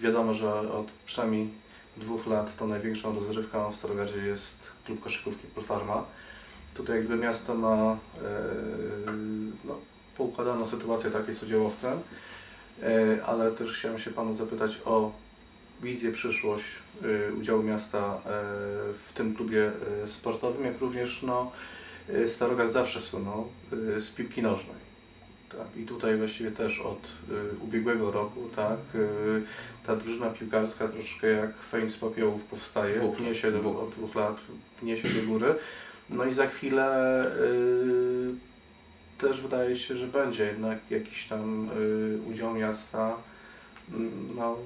Wiadomo, że od przynajmniej dwóch lat to największą rozrywką w Starogardzie jest klub koszykówki Polfarma. Tutaj jakby miasto ma e, no, poukładaną sytuację takiej z udziałowcem, e, ale też chciałem się Panu zapytać o wizję, przyszłość e, udziału miasta e, w tym klubie e, sportowym, jak również no, Starogard zawsze słynął z piłki nożnej. Tak, i tutaj właściwie też od y, ubiegłego roku, tak, y, ta drużyna piłkarska troszkę jak Feniks z popiołów powstaje, Dwóch. pnie się do, Dwóch. od dwóch lat, pnie się do góry. No i za chwilę y, też wydaje się, że będzie jednak jakiś tam y, udział miasta no,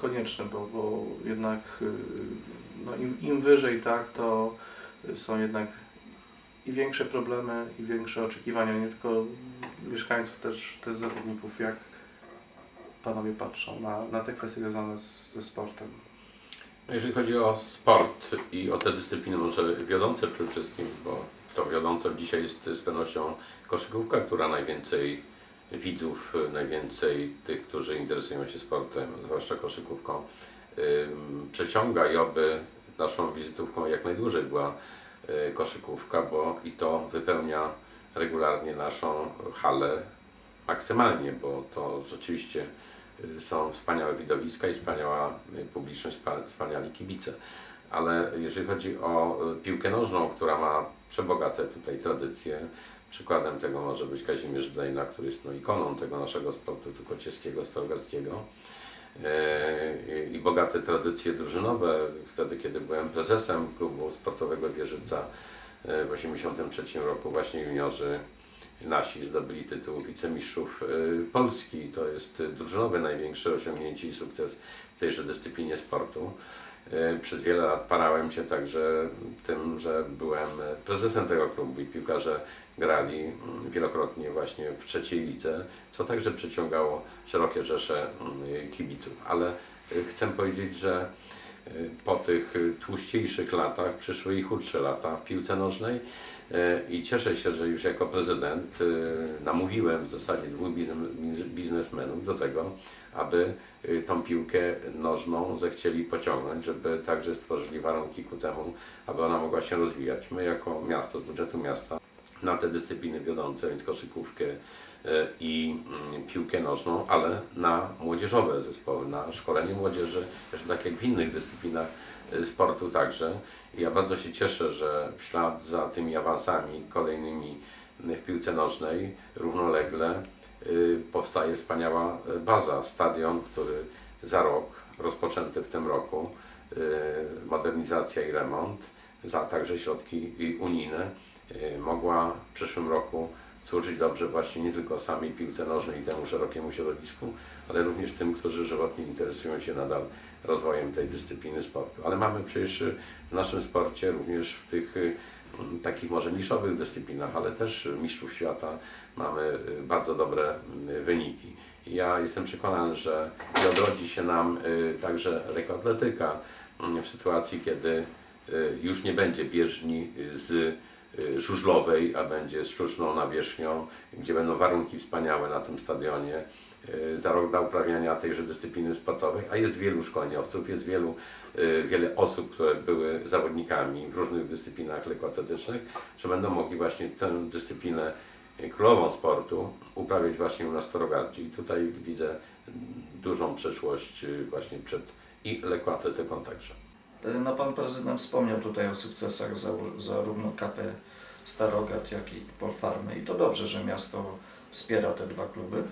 konieczny, bo, bo jednak y, no, im, im wyżej tak, to są jednak i większe problemy, i większe oczekiwania, nie tylko mieszkańców, też, też zawodników. Jak panowie patrzą na, na te kwestie związane z, ze sportem? Jeżeli chodzi o sport i o te dyscypliny może wiodące przede wszystkim, bo to wiodące dzisiaj jest z pewnością koszykówka, która najwięcej widzów, najwięcej tych, którzy interesują się sportem, zwłaszcza koszykówką, przeciąga i oby naszą wizytówką jak najdłużej była y, koszykówka, bo i to wypełnia regularnie naszą halę maksymalnie, bo to rzeczywiście y, są wspaniałe widowiska i wspaniała y, publiczność, wspa- wspaniali kibice. Ale jeżeli chodzi o y, piłkę nożną, która ma przebogate tutaj tradycje, przykładem tego może być Kazimierz Dejna, który jest no, ikoną tego naszego sportu tu kocieskiego, starogardzkiego. E, i bogate tradycje drużynowe. Wtedy, kiedy byłem prezesem klubu sportowego Wieżyca e, w 1983 roku, właśnie juniorzy nasi zdobyli tytuł wicemistrzów e, Polski. To jest drużynowe największe osiągnięcie i sukces w tejże dyscyplinie sportu. E, Przez wiele lat parałem się także tym, że byłem prezesem tego klubu i piłkarze grali mm, wielokrotnie właśnie w trzeciej lidze, co także przyciągało szerokie rzesze mm, kibiców. Ale y, chcę powiedzieć, że po tych y, tłuściejszych latach przyszły i chudsze lata w piłce nożnej y, i cieszę się, że już jako prezydent y, namówiłem w zasadzie dwóch biznes- biznesmenów do tego, aby y, tą piłkę nożną zechcieli pociągnąć, żeby także stworzyli warunki ku temu, aby ona mogła się rozwijać. My jako miasto, z budżetu miasta na te dyscypliny wiodące, więc koszykówkę e, i mm, piłkę nożną, ale na młodzieżowe zespoły, na szkolenie młodzieży, zresztą tak jak w innych dyscyplinach e, sportu także. Ja bardzo się cieszę, że w ślad za tymi awansami kolejnymi w piłce nożnej równolegle y, powstaje wspaniała e, baza, stadion, który za rok, rozpoczęty w tym roku, modernizacja i remont, za także środki unijne, mogła w przyszłym roku służyć dobrze właśnie nie tylko samej piłce nożnej i temu szerokiemu środowisku, ale również tym, którzy żywotnie interesują się nadal rozwojem tej dyscypliny sportu. Ale mamy przecież y, w naszym sporcie również w tych y, takich może niszowych dyscyplinach, ale też mistrzów świata mamy y, bardzo dobre y, wyniki. Ja jestem przekonany, że odrodzi się nam y, także lekkoatletyka y, w sytuacji, kiedy y, już nie będzie bieżni y, z y, żużlowej, a będzie z sztuczną nawierzchnią, gdzie będą warunki wspaniałe na tym stadionie y, za rok dla uprawiania tejże dyscypliny sportowej, a jest wielu szkoleniowców, jest wielu, y, wiele osób, które były zawodnikami w różnych dyscyplinach lekkoatletycznych, że będą mogli właśnie tę dyscyplinę y, królową sportu uprawiać właśnie u nas w Starogardzie. I tutaj widzę mm, dużą przyszłość y, właśnie przed i lekkoatletyką także. No pan prezydent wspomniał tutaj o sukcesach za- zarówno KT Starogard, jak i Polfarmy i to dobrze, że miasto wspiera te dwa kluby.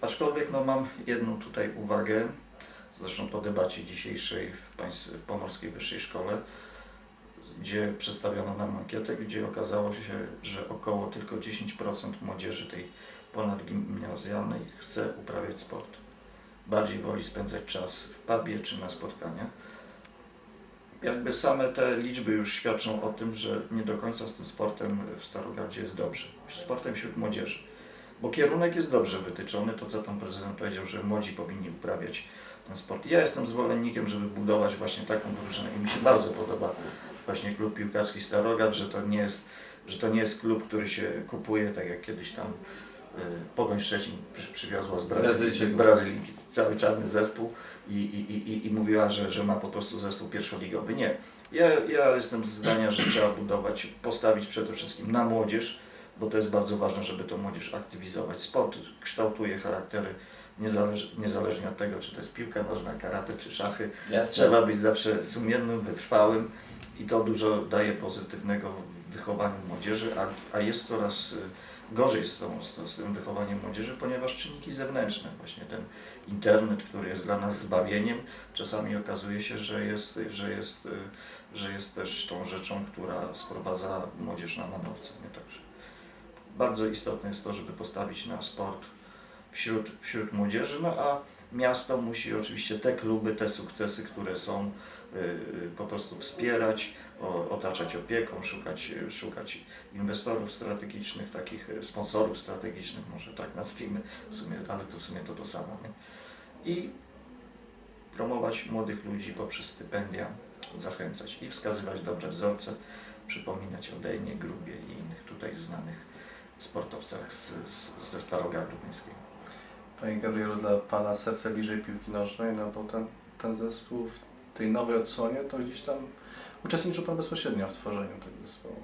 Aczkolwiek no, mam jedną tutaj uwagę, zresztą po debacie dzisiejszej w, państw, w Pomorskiej Wyższej Szkole, gdzie przedstawiono nam ankietę, gdzie okazało się, że około tylko 10% młodzieży tej ponadgimnazjalnej chce uprawiać sport. Bardziej woli spędzać czas w pubie czy na spotkaniach jakby same te liczby już świadczą o tym, że nie do końca z tym sportem w Starogardzie jest dobrze. Sportem wśród młodzieży. Bo kierunek jest dobrze wytyczony, to co pan prezydent powiedział, że młodzi powinni uprawiać ten sport. Ja jestem zwolennikiem, żeby budować właśnie taką drużynę i mi się bardzo podoba właśnie klub piłkarski Starogard, że to nie jest, że to nie jest klub, który się kupuje, tak jak kiedyś tam Pogoń Szczecin przy, przywiozła z Brazylii. Brazylii cały czarny zespół i, i, i- i, mówiła, że, że ma po prostu zespół pierwszoligowy. Nie. Ja, ja jestem zdania, że trzeba budować, postawić przede wszystkim na młodzież, bo to jest bardzo ważne, żeby tą młodzież aktywizować. Sport kształtuje charaktery niezależ, niezależnie od tego, czy to jest piłka nożna, karate czy szachy. Jasne. Trzeba być zawsze sumiennym, wytrwałym i to dużo daje pozytywnego w wychowaniu młodzieży, a, a jest coraz y, gorzej z, tą, z, tym wychowaniem młodzieży, ponieważ czynniki zewnętrzne, właśnie ten internet, który jest dla nas zbawieniem, czasami okazuje się, że jest, że jest, y, że jest też tą rzeczą, która sprowadza młodzież na manowce. Nie? Także bardzo istotne jest to, żeby postawić na sport wśród, wśród młodzieży, no a miasto musi oczywiście te kluby, te sukcesy, które są, y, y, po prostu wspierać, otaczać opieką, szukać, szukać inwestorów strategicznych, takich y, sponsorów strategicznych, może tak nazwijmy, w sumie, ale to w sumie to to samo. Nie? I promować młodych ludzi poprzez stypendia, zachęcać i wskazywać dobre wzorce, przypominać o Dejnie, Grubie i innych tutaj znanych sportowcach z, z, ze Starogardu Miejskiego. Panie Gabrielu, dla Pana serce bliżej piłki nożnej, no bo ten, ten zespół w tej nowej odsłonie to gdzieś tam uczestniczył Pan bezpośrednio w tworzeniu tego zespołu.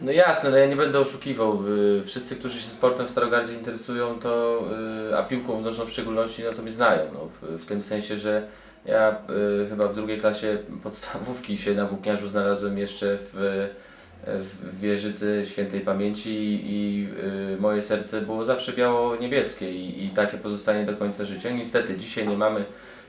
No jasne, no ja nie będę oszukiwał. Y, Wszyscy, którzy się sportem w Starogardzie interesują, to, y, a piłką nożną w szczególności, no to mnie znają. No, w, tym sensie, że ja y, chyba w drugiej klasie podstawówki się na Włókniarzu znalazłem jeszcze w, w Wieżycy Świętej Pamięci i, y, moje serce było zawsze biało-niebieskie i, i takie pozostanie do końca życia. Niestety dzisiaj nie mamy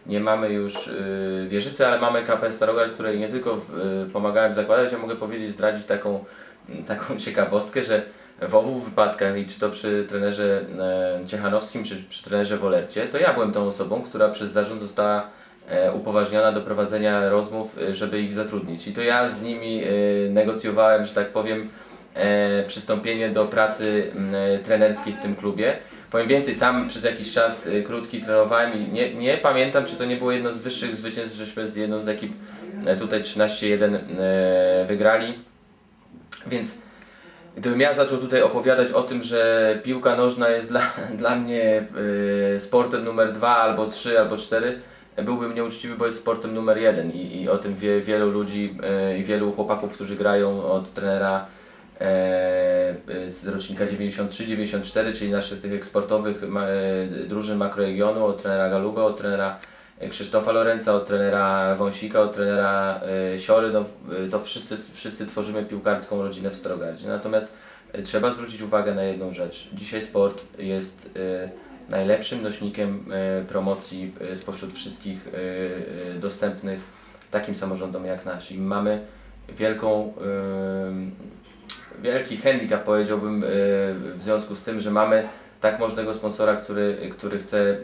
nie mamy już y, wieżycy, ale mamy KP Starogard, której nie tylko y, pomagałem zakładać, ja mogę powiedzieć, zdradzić taką taką ciekawostkę, że w obu wypadkach, i czy to przy trenerze e, Ciechanowskim, czy przy trenerze Wolercie, to ja byłem tą osobą, która przez zarząd została upoważniona do prowadzenia rozmów, e, żeby ich zatrudnić. I to ja z nimi e, negocjowałem, że tak powiem, e, przystąpienie do pracy e, trenerskiej w tym klubie. Powiem więcej, sam przez jakiś czas e, krótki trenowałem i nie, nie pamiętam, czy to nie było jedno z wyższych zwycięstw, żeśmy z jedną z ekip e, tutaj 13-1 e, wygrali. Więc gdybym ja zaczął tutaj opowiadać o tym, że piłka nożna jest dla, dla mnie sportem numer dwa, albo trzy, albo cztery, byłbym nieuczciwy, bo jest sportem numer jeden i, i o tym wie wielu ludzi y, i wielu chłopaków, którzy grają od trenera e, z rocznika 93-94, czyli naszych tych eksportowych ma, e, drużyn makroregionu, od trenera Galubę, od trenera Krzysztofa Lorenza, od trenera Wąsika, od trenera e, Siory, no, e, to wszyscy, wszyscy tworzymy piłkarską rodzinę w Starogardzie. Natomiast e, trzeba zwrócić uwagę na jedną rzecz. Dzisiaj sport jest e, najlepszym nośnikiem e, promocji e, spośród wszystkich e, dostępnych takim samorządom jak nasz. I mamy wielką, wielki handicap powiedziałbym w związku z tym, że mamy tak możnego sponsora, który, który chce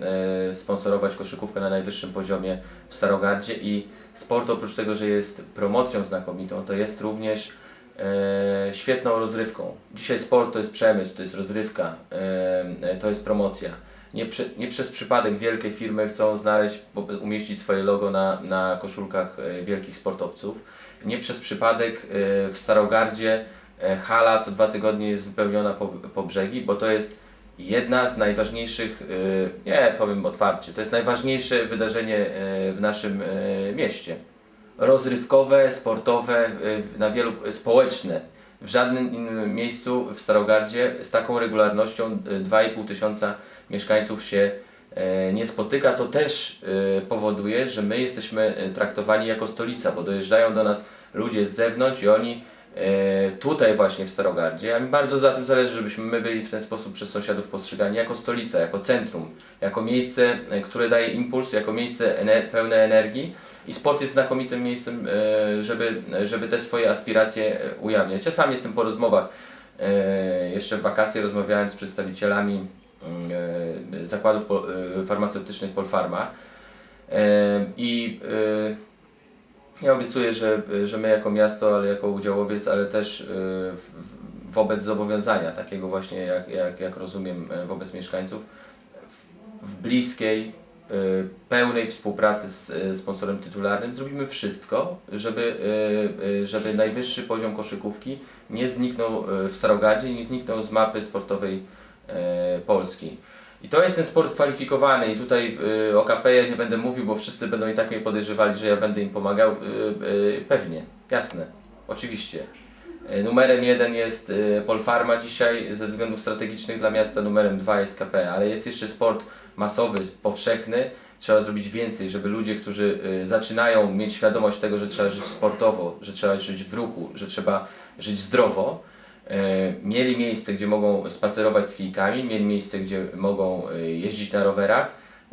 sponsorować koszykówkę na najwyższym poziomie w Starogardzie i sport oprócz tego, że jest promocją znakomitą, to jest również e, świetną rozrywką. Dzisiaj sport to jest przemysł, to jest rozrywka, e, to jest promocja. Nie, prze, nie przez przypadek wielkie firmy chcą znaleźć, umieścić swoje logo na, na koszulkach e, wielkich sportowców. Nie przez przypadek e, w Starogardzie e, hala co dwa tygodnie jest wypełniona po, po brzegi, bo to jest jedna z najważniejszych, nie powiem otwarcie, to jest najważniejsze wydarzenie w naszym mieście. Rozrywkowe, sportowe, na wielu społeczne. W żadnym innym miejscu w Starogardzie z taką regularnością y, 2,5 tysiąca mieszkańców się y, nie spotyka. To też y, powoduje, że my jesteśmy y, traktowani jako stolica, bo dojeżdżają do nas ludzie z zewnątrz i oni e, tutaj właśnie w Starogardzie, a mi bardzo za tym zależy, żebyśmy my byli w ten sposób przez sąsiadów postrzegani jako stolica, jako centrum, jako miejsce, e, które daje impuls, jako miejsce pełne energii i sport jest znakomitym miejscem, e, żeby, żeby te swoje aspiracje e, ujawniać. Ja sam jestem po rozmowach, e, jeszcze w wakacje rozmawiałem z przedstawicielami e, zakładów po, e, farmaceutycznych Polfarma e, i e, ja obiecuję, że, że my jako miasto, ale jako udziałowiec, ale też wobec zobowiązania takiego właśnie, jak, jak, jak rozumiem, wobec mieszkańców, w- bliskiej, pełnej współpracy z sponsorem tytularnym zrobimy wszystko, żeby, żeby najwyższy poziom koszykówki nie zniknął w Starogardzie, nie zniknął z mapy sportowej e, Polski. I to jest ten sport kwalifikowany i tutaj y, o KP ja nie będę mówił, bo wszyscy będą i tak mnie podejrzewali, że ja będę im pomagał. Y, pewnie, jasne, oczywiście. Numerem jeden jest Polfarma dzisiaj ze względów strategicznych dla miasta, numerem dwa jest KP, ale jest jeszcze sport masowy, powszechny. Trzeba zrobić więcej, żeby ludzie, którzy zaczynają mieć świadomość tego, że trzeba żyć sportowo, że trzeba żyć w ruchu, że trzeba żyć zdrowo, e, mieli miejsce, gdzie mogą spacerować z kijkami, mieli miejsce, gdzie mogą e, jeździć na rowerach